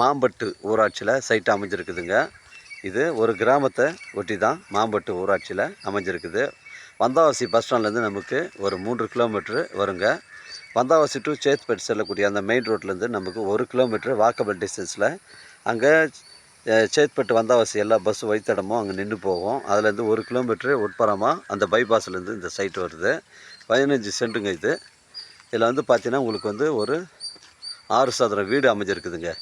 மாம்பட்டு ஊராட்சியில் சைட் அமைஞ்சிருக்குதுங்க. இது ஒரு கிராமத்தை ஒட்டி தான் மாம்பட்டு ஊராட்சியில் அமைஞ்சிருக்குது. வந்தாவாசி பஸ் ஸ்டாண்ட்லேருந்து நமக்கு ஒரு மூன்று கிலோமீட்ரு வருங்க. வந்தாவாசி டு சேத்பேட் செல்லக்கூடிய அந்த மெயின் ரோட்லேருந்து நமக்கு ஒரு கிலோமீட்ரு வாக்கபிள் டிஸ்டன்ஸில் அங்கே சேத்பட்டு வந்தாவாசி எல்லா பஸ் வைத்தடமும் அங்கே நின்று போகும். அதுலேருந்து ஒரு கிலோமீட்ரு உட்புறமாக அந்த பைபாஸ்லேருந்து இந்த சைட் வருது. பதினஞ்சு சென்ட்டுங்க இது. இதில் வந்து பார்த்தீங்கன்னா உங்களுக்கு வந்து ஒரு ஆறு சதுர வீடு அமைஞ்சிருக்குதுங்க.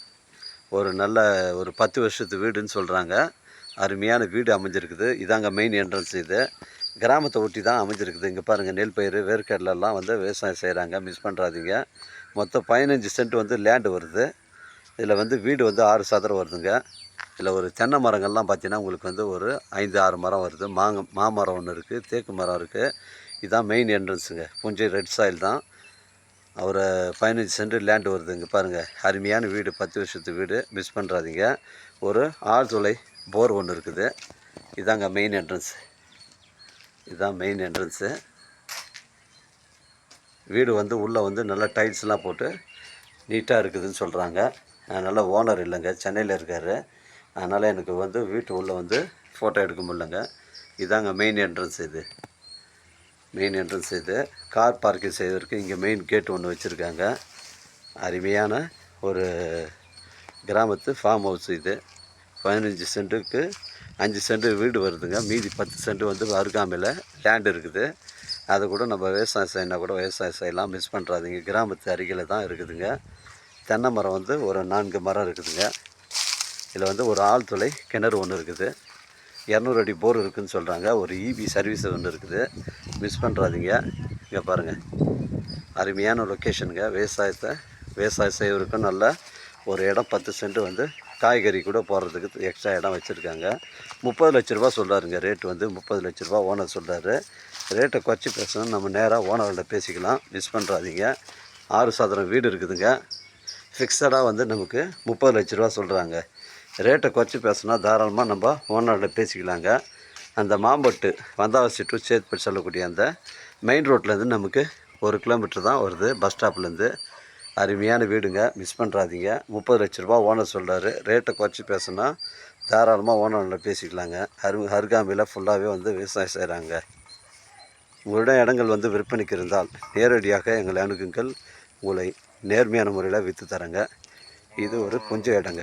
ஒரு நல்ல ஒரு பத்து வருஷத்து வீடுன்னு சொல்கிறாங்க அருமையான வீடு அமைஞ்சிருக்குது. இதாங்க மெயின் என்ட்ரன்ஸ் இது. கிராமத்தை ஒட்டி தான் அமைஞ்சிருக்குது. இங்கே பாருங்கள் நெல் பயிர் வேர்க்கடலெல்லாம் வந்து விவசாயம் செய்கிறாங்க மிஸ் பண்ணுறாதீங்க மொத்தம் பதினஞ்சு சென்ட் வந்து லேண்டு வருது. இதில் வந்து வீடு வந்து ஆறு சதுரம் வருதுங்க. இதில் ஒரு தென்னை மரங்கள்லாம் பார்த்தீங்கன்னா உங்களுக்கு வந்து ஒரு ஐந்து ஆறு மரம் வருது. மாங்க மாமரம் ஒன்று இருக்குது தேக்கு மரம் இருக்குது இதுதான் மெயின் என்ட்ரன்ஸுங்க புஞ்சை ரெட் சாயில் தான். ஒரு பதினஞ்சு சென்ட் லேண்டு வருது. இங்கே பாருங்கள் அருமையான வீடு பத்து வருஷத்து வீடு. மிஸ் பண்ணுறாதீங்க ஒரு ஆழ்துளை போர் ஒன்று இருக்குது. இதாங்க மெயின் என்ட்ரன்ஸ் இதுதான் மெயின் என்ட்ரன்ஸு வீடு வந்து உள்ளே வந்து நல்லா டைல்ஸ்லாம் போட்டு நீட்டாக இருக்குதுன்னு சொல்கிறாங்க அதனால் ஓனர் இல்லைங்க சென்னையில் இருக்கார். அதனால் எனக்கு வந்து வீட்டு உள்ளே வந்து ஃபோட்டோ எடுக்க முடியலங்க. இதாங்க மெயின் என்ட்ரன்ஸ் இது. மெயின் என்ட்ரன்ஸ் இது. கார் பார்க்கிங் செய்வதற்கு இங்கே மெயின் கேட் ஒன்று வச்சுருக்காங்க. அருமையான ஒரு கிராமத்து ஃபார்ம் ஹவுஸ் இது. பதினஞ்சு சென்ட்டுக்கு அஞ்சு சென்ட் வீடு வருதுங்க. மீதி பத்து சென்ட் வந்து அருகாமையில் லேண்ட் இருக்குது. அதை கூட நம்ம விவசாயம் செய்யணும் கூட விவசாயம் செய்யலாம். மிஸ் பண்ணுறாதீங்க கிராமத்து அருகில் தான் இருக்குதுங்க. தென்னை மரம் வந்து ஒரு நான்கு மரம் இருக்குதுங்க. இதில் வந்து ஒரு ஆழ்துளை கிணறு ஒன்று இருக்குது. இரநூறு அடி போர் இருக்குதுன்னு சொல்கிறாங்க ஒரு இபி சர்வீஸ் ஒன்று இருக்குது. மிஸ் பண்ணுறாதீங்க இங்கே பாருங்கள் அருமையான லொக்கேஷனுங்க விவசாயத்தை விவசாயம் செய்வதற்கும் நல்ல ஒரு இடம் பத்து சென்ட் வந்து காய்கறி கூட போடுறதுக்கு எக்ஸ்ட்ரா இடம் வச்சுருக்காங்க. முப்பது லட்ச ரூபா சொல்கிறாருங்க ரேட் வந்து முப்பது லட்ச ரூபா ஓனர் சொல்கிறாரு ரேட்டை குறைச்சி பேசணும் நம்ம நேராக ஓனர்கிட்ட பேசிக்கலாம். மிஸ் பண்ணுறாதீங்க ஆறு சதுரம் வீடு இருக்குதுங்க. ஃபிக்ஸடாக வந்து நமக்கு முப்பது லட்ச ரூபா சொல்கிறாங்க ரேட்டை குறைச்சி பேசுனா தாராளமாக நம்ம ஓனர்கிட்ட பேசிக்கலாங்க. அந்த மாம்பட்டு வந்தாவாசி டு சேத்பட்டு சொல்லக்கூடிய அந்த மெயின் ரோட்லேருந்து நமக்கு ஒரு கிலோமீட்டர் தான் வருது. பஸ் ஸ்டாப்லேருந்து அருமையான வீடுங்க. மிஸ் பண்ணுறாதீங்க முப்பது லட்ச ரூபா ஓனர் சொல்கிறாரு ரேட்டை குறைச்சி பேசுனா தாராளமாக ஓனர்கிட்ட பேசிக்கலாங்க. அரு அருகாமையில் ஃபுல்லாகவே வந்து விவசாயம் செய்கிறாங்க உங்களிடம் இடங்கள் வந்து விற்பனைக்கு இருந்தால் நேரடியாக எங்களை அணுகுங்கள். உங்களை நேர்மையான முறையில் விற்று தரேங்க. இது ஒரு கொஞ்சம் இடங்க.